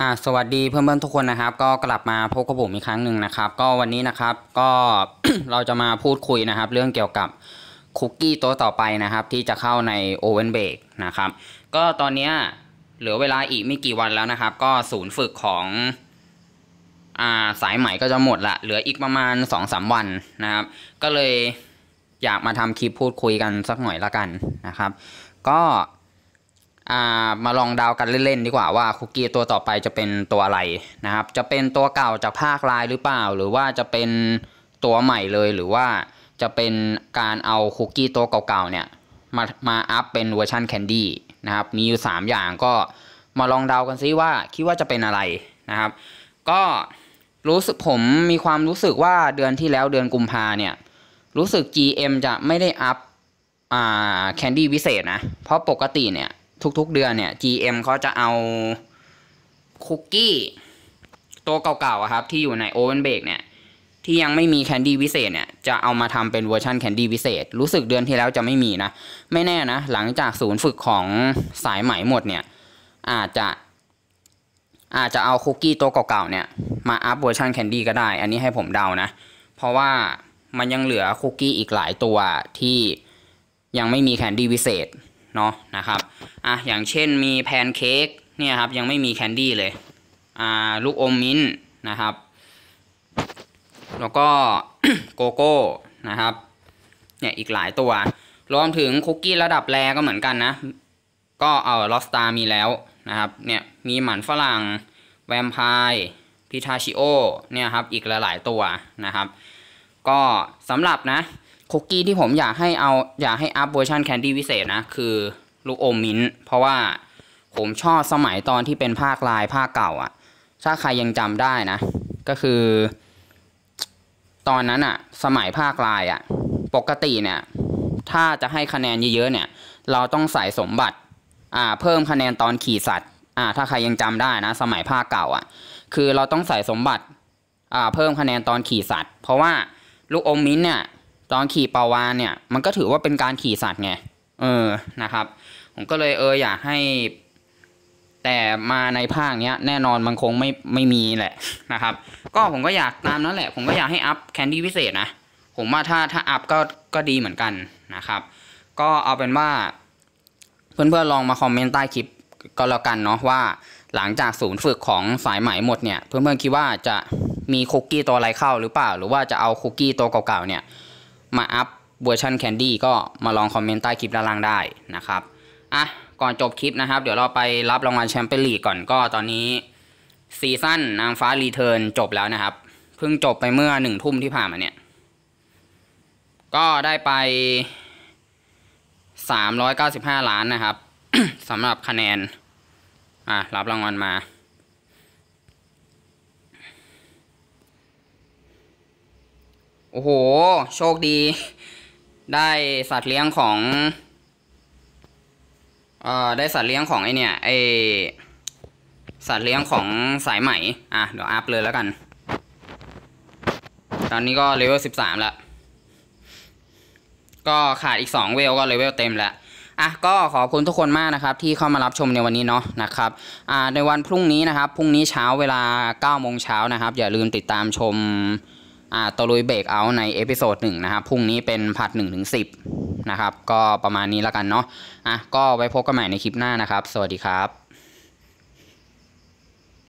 อ่าสวัสดีเพื่อนๆทุกคนนะครับ ก็กลับมาพบกับผมอีกครั้งหนึ่งนะครับ ก็วันนี้นะครับก็เราจะมาพูดคุยนะครับ เรื่องเกี่ยวกับคุกกี้ตัวต่อไปนะครับ ที่จะเข้าใน Oven Bake นะครับ ก็ตอนนี้เหลือเวลาอีกไม่กี่วันแล้วนะครับ ก็ศูนย์ฝึกของอ่าสายใหม่ก็จะหมดละเหลืออีกประมาณ2อสวันนะครับ ก็เลยอยากมาทำคลิปพูดคุยกันสักหน่อยละกันนะครับ ก็ อ่ามาลองเดาวกันเล่นๆดีกว่าว่าคุกกี้ตัวต่อไปจะเป็นตัวอะไรนะครับ จะเป็นตัวเก่าจากภาคลายหรือเปล่า หรือว่าจะเป็นตัวใหม่เลยหรือว่าจะเป็นการเอาคุกกี้ตัวเก่าๆเนี่ยมามาอัพเป็นเวอร์ชันแคนดี้นะครับมีอยู่ 3 อย่างก็มาลองเดากันซิว่าคิดว่าจะเป็นอะไรนะครับ ก็รู้สึกผมมีความรู้สึกว่าเดือนที่แล้วเดือนกุมภาเนี่ยรู้สึก GM จะไม่ได้อัพแคนดี้วิเศษนะ เพราะปกติเนี่ย ทุกๆเดือนเนี่ย GM เขาจะเอาคุกกี้ตัวเก่าๆครับ ที่อยู่ในโอเวนเบกเนี่ย ที่ยังไม่มีแคนดี้วิเศษเนี่ย จะเอามาทำเป็นเวอร์ชันแคนดี้วิเศษ รู้สึกเดือนที่แล้วจะไม่มีนะ ไม่แน่นะ หลังจากศูนย์ฝึกของสายไหมหมดเนี่ย อาจจะอาจจะเอาคุกกี้ตัวเก่าๆเนี่ย มาอัพเวอร์ชันแคนดี้ก็ได้ อันนี้ให้ผมเดานะ เพราะว่ามันยังเหลือคุกกี้อีกหลายตัวที่ยังไม่มีแคนดี้วิเศษเนาะนะครับ อะอย่างเช่นมีแพนเค้กเนี่ยครับยังไม่มีแคนดี้เลยอ่าลูกอมมิ้นนะครับ แล้วก็โกโก้นะครับเนี่ยอีกหลายตัว รวมถึงคุกกี้ระดับแรก็เหมือนกันนะ ก็เอาลอสตามีแล้วนะครับเนี่ยมีหมันฝรั่งแวมไพร์พิทาชิโอเนี่ยครับอีกหลายตัวนะครับ ก็สำหรับนะคุกกี้ที่ผมอยากให้เอาอยากให้อัพเวอร์ชันแคนดี้วิเศษนะ คือ ลูกอมมิ้นเพราะว่าผมชอบสมัยตอนที่เป็นภาคลายภาคเก่าอะ่ะ ถ้าใครยังจำได้นะ ก็คือ ตอนนั้นอะ่ะ สมัยภาคลายอะ่ะ ปกติเนี่ย ถ้าจะให้คะแนนเยอะๆเนี่ย เราต้องใส่สมบัติ อ่า เพิ่มคะแนนตอนขี่สัตว์ อ่า ถ้าใครยังจำได้นะ สมัยภาคเก่าอะ่ะ คือเราต้องใส่สมบัติ อ่า เพิ่มคะแนนตอนขี่สัตว์ เพราะว่าลูกอมมิ้นเนี่ย ตอนขี่ปาวานเนี่ย มันก็ถือว่าเป็นการขี่สัตว์ไง เออนะครับ ผมก็เลยเอออยากให้ แต่มาในภาคเนี้ย แน่นอนมันคงไม่ไม่มีแหละนะครับ ก็ผมก็อยากตามนั้นแหละ ผมก็อยากให้อัพแคนดี้พิเศษนะผมว่าถ้าถ้าอัพก็ก็ดีเหมือนกันนะครับ ก็เอาเป็นว่า เพื่อนๆลองมาคอมเมนต์ใต้คลิปก็แล้วกันเนาะว่าหลังจากศูนย์ฝึกของสายไหมหมดเนี่ย เพื่อนๆคิดว่าจะมีคุกกี้ตัวอะไรเข้าหรือเปล่า หรือว่าจะเอาคุกกี้ตัวเก่าๆเนี่ย มาอัพ เวอร์ชันแคนดี้ก็มาลองคอมเมนต์ใต้คลิปด้านล่างได้นะครับอะก่อนจบคลิปนะครับ เดี๋ยวเราไปรับรางวัลแชมเปี้ยนลีกก่อนก็ตอนนี้ซีซั่นนางฟ้ารีเทิร์นจบแล้วนะครับ เพิ่งจบไปเมื่อหนึ่งทุ่มที่ผ่านมาเนี่ย ก็ได้ไปสามร้อยเก้าสิบห้าล้านนะครับสำหรับคะแนน อะรับรางวัลมาโอ้โห โชคดี ได้สัตว์เลี้ยงของเอ่อได้สัตว์เลี้ยงของไอเนี่ยไอสัตว์เลี้ยงของสายไหมอะเดี๋ยวอัพเลยแล้วกัน ตอนนี้ก็เลเวลสิบสามแล้วก็ขาดอีกสองเวลก็เลเวลเต็มแล้วอะก็ขอบคุณทุกคนมากนะครับที่เข้ามารับชมในวันนี้เนาะนะครับอ่าในวันพรุ่งนี้นะครับพรุ่งนี้เช้าเวลา9โมงเช้านะครับ อย่าลืมติดตามชม ตะลุยเบรกเอาในเอพิโซดหนึ่งนะครับ พรุ่งนี้เป็นผัด1นถึงสินะครับ ก็ประมาณนี้แล้วกันเนาะ อะ ก็ไว้พบกันใหม่ในคลิปหน้านะครับ สวัสดีครับ